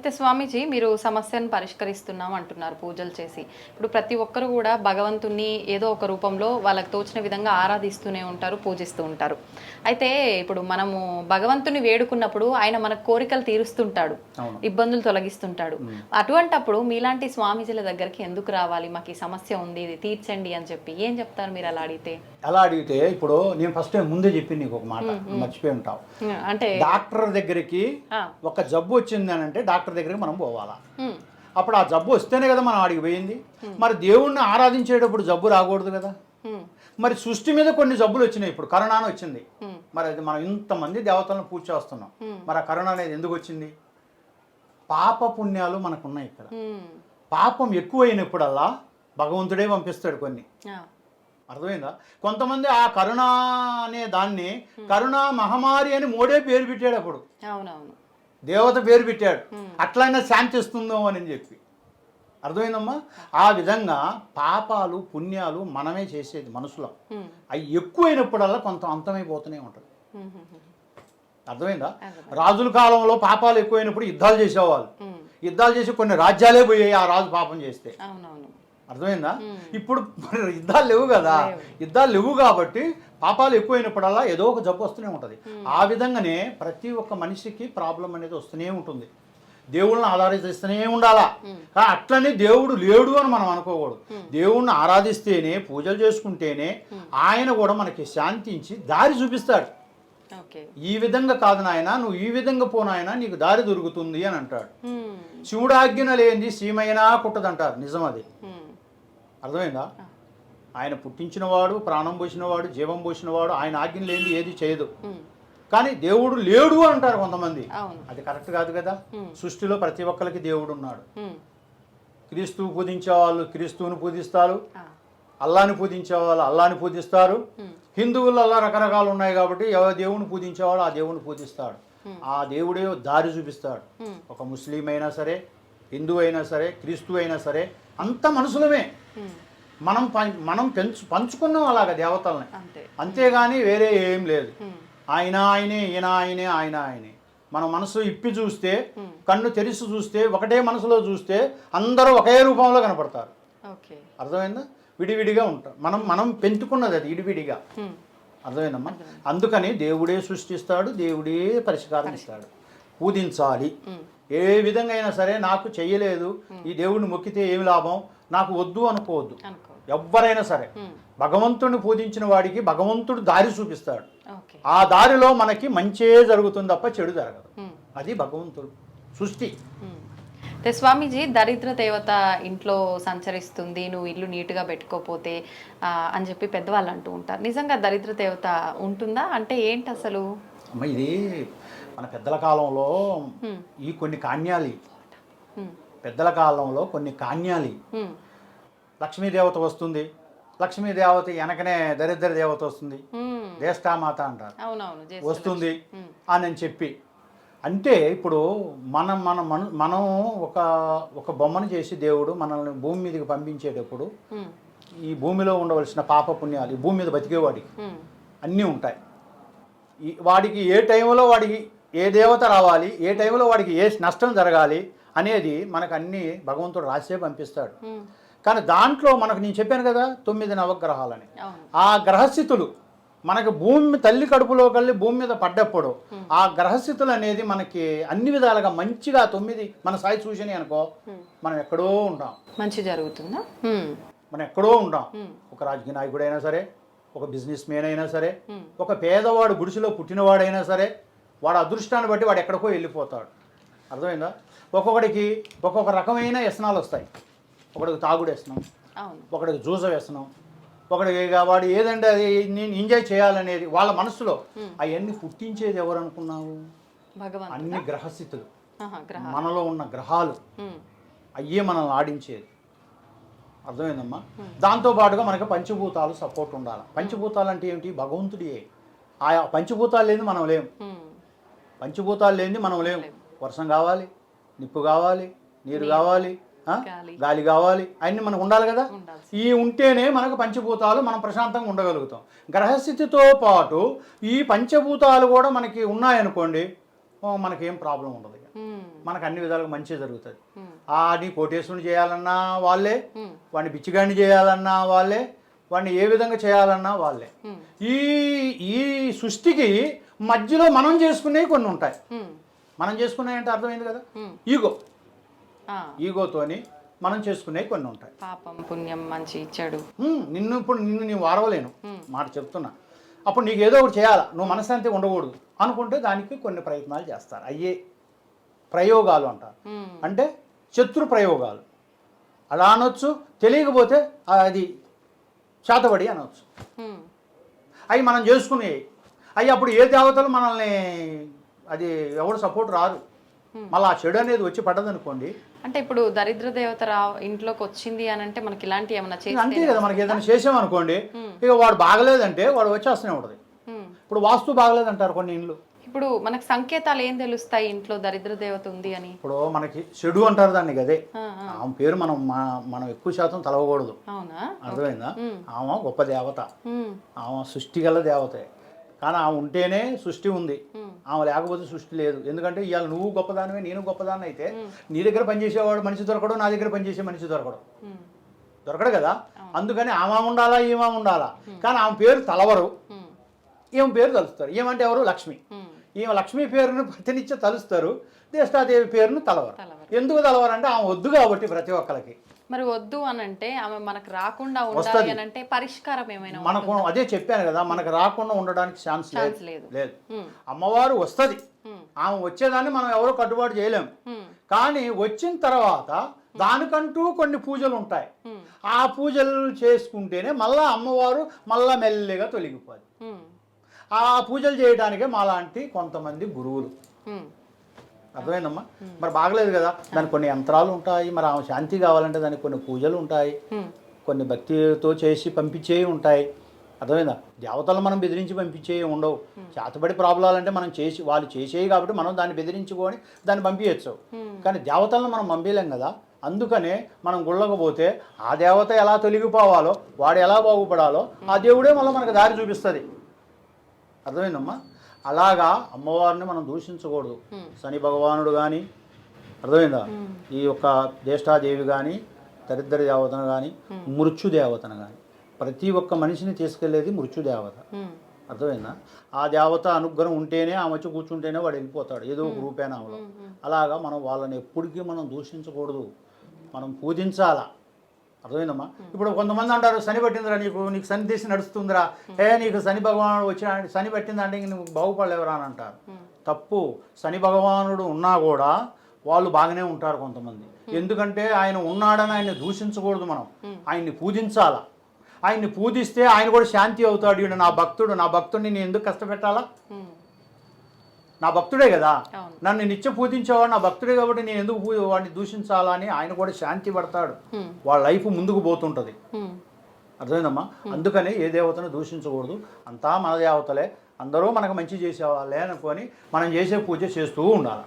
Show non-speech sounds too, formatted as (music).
అయితే స్వామీజీ మీరు సమస్యను పరిష్కరిస్తున్నాం అంటున్నారు పూజలు చేసి. ఇప్పుడు ప్రతి ఒక్కరు కూడా భగవంతుణ్ణి ఏదో ఒక రూపంలో వాళ్ళకి తోచిన విధంగా ఆరాధిస్తూనే ఉంటారు పూజిస్తూ ఉంటారు. అయితే ఇప్పుడు మనము భగవంతుని వేడుకున్నప్పుడు ఆయన మన కోరికలు తీరుస్తుంటాడు. ఇబ్బందులు తొలగిస్తుంటాడు. అటువంటప్పుడు మీలాంటి స్వామీజీల దగ్గరికి ఎందుకు రావాలి? మాకు ఈ సమస్య ఉంది ఇది తీర్చండి అని చెప్పి. ఏం చెప్తారు మీరు అలా అడిగితే? ఎలా అడిగితే ఇప్పుడు నేను ఫస్ట్ టైం ముందే చెప్పి నీకు ఒక మాట. మర్చిపోయి ఉంటావు. అంటే డాక్టర్ దగ్గరికి ఒక జబ్బు వచ్చింది అని అంటే డాక్టర్ దగ్గరికి మనం పోవాలా? అప్పుడు ఆ జబ్బు వస్తేనే కదా మనం ఆడికి పోయింది. మరి దేవుణ్ణి ఆరాధించేటప్పుడు జబ్బు రాకూడదు కదా? మరి సృష్టి మీద కొన్ని జబ్బులు వచ్చినాయి ఇప్పుడు. కరోనా అని వచ్చింది. మరి అది మనం ఇంతమంది దేవతలను పూజ చేస్తున్నాం. మరి ఆ కరోనా అనేది ఎందుకు వచ్చింది? పాప పుణ్యాలు మనకు ఉన్నాయి ఇక్కడ పాపం ఎక్కువైనప్పుడల్లా భగవంతుడే పంపిస్తాడు కొన్ని. అర్థమైందా? కొంతమంది ఆ కరుణ అనే దాన్ని కరుణా మహమ్మారి అని మోడే పేరు పెట్టాడు అప్పుడు అవునవును. దేవత పేరు పెట్టాడు. అట్లయినా శాంతిస్తుందో అని చెప్పి. అర్థమైందమ్మా? ఆ విధంగా పాపాలు పుణ్యాలు మనమే చేసేది మనసులో. అవి ఎక్కువైనప్పుడల్లా కొంత అంతమైపోతూనే ఉంటుంది. అర్థమైందా. రాజుల కాలంలో పాపాలు ఎక్కువైనప్పుడు యుద్ధాలు చేసేవాళ్ళు. యుద్ధాలు చేసి కొన్ని రాజ్యాలే పోయాయి ఆ రాజు పాపం చేస్తే. అర్థమైందా? ఇప్పుడు (laughs) యుద్ధాలు లేవు కదా. యుద్ధాలు లేవు కాబట్టి పాపాలు ఎక్కువైనప్పుడల్లా ఏదో ఒక జబ్బు వస్తూనే ఉంటుంది. ఆ విధంగానే ప్రతి ఒక్క మనిషికి ప్రాబ్లం అనేది వస్తూనే ఉంటుంది. దేవుళ్ళని ఆరాధిస్తూనే ఉండాలా? అట్లనే దేవుడు లేడు అని మనం అనుకోకూడదు. దేవుణ్ణి ఆరాధిస్తేనే పూజలు చేసుకుంటేనే ఆయన కూడా మనకి శాంతించి దారి చూపిస్తాడు. ఈ విధంగా కాదు నాయన నువ్వు ఈ విధంగా పోనాయన నీకు దారి దొరుకుతుంది అని అంటాడు. శివుడు ఆజ్ఞన లేనిది సీమైనా కుట్టదంటారు. నిజం అది. అర్థమైందా? ఆయన పుట్టించినవాడు ప్రాణం పోసినవాడు జీవం పోసినవాడు ఆయన ఆజ్ఞ లేనిది ఏది చేయదు. కానీ దేవుడు లేడు అంటారు కొంతమంది. అది కరెక్ట్ కాదు కదా. సృష్టిలో ప్రతి ఒక్కరికి దేవుడు ఉన్నాడు. క్రీస్తు పూజించే వాళ్ళు క్రీస్తువుని పూజిస్తారు. అల్లాని పూజించే వాళ్ళు అల్లాని పూజిస్తారు. ఉమ్, హిందువుల్లో అల్లా రకరకాలు ఉన్నాయి కాబట్టి ఎవరు దేవుని పూజించేవాడు ఆ దేవుని పూజిస్తాడు. ఆ దేవుడే దారి చూపిస్తాడు. ఒక ముస్లిం అయినా సరే హిందూ అయినా సరే క్రీస్తు అయినా సరే అంత మనుషులమే మనం మనం పెంచు పంచుకున్నాం అలాగ దేవతల్ని. అంతే. అంతేగాని వేరే ఏం లేదు. ఆయన ఆయనే ఈయన ఆయనే ఆయన ఆయనే. మన మనసు ఇప్పి చూస్తే కన్ను తెరిచి చూస్తే ఒకటే మనసులో చూస్తే అందరూ ఒకే రూపంలో కనపడతారు. అర్థమైందా? విడివిడిగా ఉంటాం. మనం మనం పెంచుకున్నది అది విడివిడిగా. అర్థమైందమ్మా? అందుకని దేవుడే సృష్టిస్తాడు దేవుడే పరిష్కారం. ఇస్తాడు. పూజించాలి. ఏ విధంగా అయినా సరే నాకు చెయ్యలేదు. ఈ దేవుడిని మొక్కితే ఏమి లాభం? నాకు వద్దు అనుకోవద్దు. అనుకో ఎవ్వరైనా సరే భగవంతుడిని పూజించిన వాడికి భగవంతుడు దారి చూపిస్తాడు. ఆ దారిలో మనకి మంచే జరుగుతుంది తప్ప చెడు జరగదు. అది భగవంతుడు సృష్టి. అయితే స్వామీజీ దరిద్ర దేవత ఇంట్లో సంచరిస్తుంది నువ్వు ఇల్లు నీట్గా పెట్టుకోపోతే అని చెప్పి పెద్దవాళ్ళు అంటూ ఉంటారు. నిజంగా దరిద్ర దేవత ఉంటుందా? అంటే ఏంటి అసలు? అమ్మ ఇది మన పెద్దల కాలంలో ఈ కొన్ని కాన్యాలి పెద్దల కాలంలో కొన్ని కాన్యాలి. లక్ష్మీదేవత వస్తుంది. లక్ష్మీదేవత వెనకనే దరిద్ర దేవత వస్తుంది. జ్యేష్ఠామాత అంటారు. వస్తుంది అని అని చెప్పి. అంటే ఇప్పుడు మనం మన మన మనం ఒక ఒక బొమ్మను చేసి దేవుడు మనల్ని భూమి మీదకి పంపించేటప్పుడు ఈ భూమిలో ఉండవలసిన పాప పుణ్యాలు ఈ భూమి మీద బతికేవాడికి అన్నీ ఉంటాయి. ఈ వాడికి ఏ టైంలో వాడికి ఏ దేవత రావాలి ఏ టైంలో వాడికి ఏ నష్టం జరగాలి అనేది మనకు అన్నీ భగవంతుడు రాసే పంపిస్తాడు. కానీ దాంట్లో మనకు నేను చెప్పాను కదా తొమ్మిది నవగ్రహాలని. ఆ గ్రహస్థితులు మనకు భూమి తల్లి కడుపులో కలిసి భూమి మీద పడ్డప్పుడు ఆ గ్రహస్థితులు అనేది మనకి అన్ని విధాలుగా మంచిగా తొమ్మిది మన సాయి చూసినాయి అనుకో మనం ఎక్కడో ఉంటాం. మంచి జరుగుతుందా? మనం ఎక్కడో ఉంటాం. ఒక రాజకీయ నాయకుడు అయినా సరే ఒక బిజినెస్ మ్యాన్ అయినా సరే ఒక పేదవాడు గుడిసెలో పుట్టినవాడైనా సరే వాడు అదృష్టాన్ని బట్టి వాడు ఎక్కడికో వెళ్ళిపోతాడు. అర్థమైందా? ఒక్కొక్కడికి ఒక్కొక్క రకమైన వ్యసనాలు వస్తాయి. ఒకడికి తాగుడు వ్యసనం ఒకడికి జూజ వ్యసనం ఒకడికి వాడు ఏదంటే అది నేను ఎంజాయ్ చేయాలనేది వాళ్ళ మనసులో. అవన్నీ పుట్టించేది ఎవరు అనుకున్నావు? అన్ని గ్రహస్థితులు. మనలో ఉన్న గ్రహాలు. అయ్యే మనల్ని ఆడించేది. అర్థమైందమ్మా? దాంతో పాటుగా మనకి పంచభూతాలు సపోర్ట్ ఉండాలి. పంచభూతాలు అంటే ఏమిటి? భగవంతుడియే. ఆ పంచభూతాలు లేని మనం లేం. ఉమ్, పంచభూతాలు లేనిది మనం లేం వర్షం కావాలి నిప్పు కావాలి నీరు కావాలి? గాలి. కావాలి అన్నీ మనకు ఉండాలి కదా? ఈ ఉంటేనే మనకు పంచభూతాలు మనం ప్రశాంతంగా ఉండగలుగుతాం. గ్రహస్థితితో పాటు ఈ పంచభూతాలు కూడా మనకి ఉన్నాయనుకోండి మనకేం ప్రాబ్లం ఉండదు మనకు అన్ని విధాలుగా మంచి జరుగుతుంది. ఉమ్, ఆ నీ కోటేశ్వరుని చేయాలన్నా వాళ్ళే వాడిని బిచ్చిగాడిని చేయాలన్నా వాళ్ళే వాడిని ఏ విధంగా చేయాలన్నా వాళ్ళే. ఈ ఈ సృష్టికి మధ్యలో మనం చేసుకునేవి కొన్ని ఉంటాయి. మనం చేసుకునేవి అంటే అర్థమైంది కదా. ఈగో. ఈగోతోని మనం చేసుకునేవి కొన్ని ఉంటాయి. పాపం పుణ్యం మంచి చెడు హ్మ్, నిన్ను ఇప్పుడు నిన్ను నేను వారవలేను. హ్మ్. మాట చెప్తున్నా. అప్పుడు నీకు ఏదో ఒకటి చేయాలా? నువ్వు మనశ్శాంతి ఉండకూడదు అనుకుంటే దానికి కొన్ని ప్రయత్నాలు చేస్తారు. అయ్యే ప్రయోగాలు అంటారు. అంటే శత్రు ప్రయోగాలు. అలా అనొచ్చు. తెలియకపోతే అది చేతబడి అనొచ్చు ఉమ్, అవి మనం చేసుకునేవి. అవి అప్పుడు ఏ దేవతలు మనల్ని అది ఎవరు సపోర్ట్ రాదు మళ్ళీ ఆ చెడు అనేది వచ్చి పడ్డదనుకోండి అంటే ఇప్పుడు దరిద్ర దేవత రా ఇంట్లోకి వచ్చింది అని అంటే మనకి ఇలాంటి ఏమైనా అంతే కదా మనకి ఏదైనా చేసామనుకోండి ఇక వాడు బాగలేదంటే వాడు వచ్చేస్తూనే ఉంటుంది. ఇప్పుడు వాస్తు బాగలేదంటారు కొన్ని ఇండ్లు. ఇప్పుడు మనకు సంకేతాలు ఏం తెలుస్తాయి ఇంట్లో దరిద్ర దేవత ఉంది అని? ఇప్పుడు మనకి చెడు అంటారు దాన్ని గదే. ఆమె పేరు మనం మనం ఎక్కువ శాతం తలవకూడదు. అర్థమైందా? ఆమె గొప్ప దేవత. ఆమె సృష్టి గల దేవతే. కానీ ఆమె ఉంటేనే సృష్టి ఉంది. ఆమె లేకపోతే సృష్టి లేదు. ఎందుకంటే ఇవాళ నువ్వు గొప్పదానివే నేను గొప్పదాన్ని అయితే నీ దగ్గర పనిచేసేవాడు మనిషి దొరకడు నా దగ్గర పనిచేసే మనిషి దొరకడు. దొరకడు కదా? అందుకని ఆమె ఉండాలా ఈమె ఉండాలా? కానీ ఆమె పేరు తలవరు. ఈమె పేరు తలుస్తారు. ఏమంటే ఎవరు? లక్ష్మి. ఈమె లక్ష్మి పేరును ప్రతినిత్య తలుస్తారు దేష్టాదేవి పేరును తలవరు. ఎందుకు తలవరు అంటే ఆమె వద్దు కాబట్టి ప్రతి ఒక్కరికి మరి వద్దు అని అంటే ఆమె మనకు రాకుండా ఉండాలి. అని అంటే పరిష్కారం ఏమైనా మనకు అదే చెప్పాను కదా మనకు రాకుండా ఉండడానికి ఛాన్స్ లేదు. లేదు. అమ్మవారు వస్తుంది. ఆమె వచ్చేదాన్ని మనం ఎవరో కట్టుబాటు చేయలేం. ఉమ్, కానీ వచ్చిన తర్వాత దానికంటూ కొన్ని పూజలు ఉంటాయి. ఆ పూజలు చేసుకుంటేనే మళ్ళా అమ్మవారు మళ్ళా మెల్లిగా తొలగిపోదు. ఆ పూజలు చేయడానికే మాలాంటి కొంతమంది గురువులు. అర్థమైందమ్మా? మరి బాగలేదు కదా? దానికి కొన్ని యంత్రాలు ఉంటాయి మరి ఆమె శాంతి కావాలంటే దానికి కొన్ని పూజలు ఉంటాయి కొన్ని భక్తితో చేసి పంపించేవి ఉంటాయి. అర్థమైందా? దేవతలు మనం బెదిరించి పంపించేవి ఉండవు. చేతబడి ప్రాబ్లాలు అంటే మనం చేసి వాళ్ళు చేసేవి కాబట్టి మనం దాన్ని బెదిరించుకొని దాన్ని పంపించచ్చు. కానీ దేవతలను మనం పంపించలేం కదా? అందుకనే మనం గుళ్ళకు పోతే ఆ దేవత ఎలా తొలగిపోవాలో వాడు ఎలా బాగుపడాలో ఆ దేవుడే మళ్ళీ మనకు దారి చూపిస్తుంది. అర్థమైందమ్మా? అలాగా అమ్మవారిని మనం దూషించకూడదు. శని భగవానుడు కానీ అర్థమైందా? ఈ యొక్క జ్యేష్ఠాదేవి కానీ దరిద్ర దేవతను కానీ మృత్యు దేవతను కానీ ప్రతి ఒక్క మనిషిని తీసుకెళ్ళేది మృత్యు దేవత. ఉమ్, అర్థమైందా? ఆ దేవత అనుగ్రహం ఉంటేనే ఆమె వచ్చి కూర్చుంటేనే వాడు వెళ్ళిపోతాడు. ఏదో ఒక రూపేణ ఆమెలో అలాగా మనం వాళ్ళని ఎప్పటికీ మనం దూషించకూడదు. మనం పూజించాలా? అర్థమైందమ్మా? ఇప్పుడు కొంతమంది అంటారు శని పట్టిందిరా నీకు నీకు శని తీసి నడుస్తుందిరా. ఏ నీకు శని భగవానుడు వచ్చిన శని పట్టిందంటే ఇంక నువ్వు బాగుపడలేవురా అని అంటారు. తప్పు. శని భగవానుడు ఉన్నా కూడా వాళ్ళు బాగానే ఉంటారు కొంతమంది. ఎందుకంటే ఆయన ఉన్నాడని ఆయన్ని దూషించకూడదు మనం. ఆయన్ని పూజించాలా? ఆయన్ని పూజిస్తే ఆయన కూడా శాంతి అవుతాడు. నా భక్తుడు నా భక్తుడిని నేను ఎందుకు కష్టపెట్టాలా? నా భక్తుడే కదా. నన్ను నిత్యం పూజించేవాడు నా భక్తుడే కాబట్టి నేను ఎందుకు వాడిని దూషించాలా అని ఆయన కూడా శాంతి పడతాడు. వాళ్ళ లైఫ్ ముందుకు పోతుంటుంది. అర్థమైందమ్మా? అందుకని ఏ దేవతను దూషించకూడదు. అంతా మన దేవతలే. అందరూ మనకు మంచి చేసేవాళ్ళే అనుకొని మనం చేసే పూజ చేస్తూ ఉండాలి.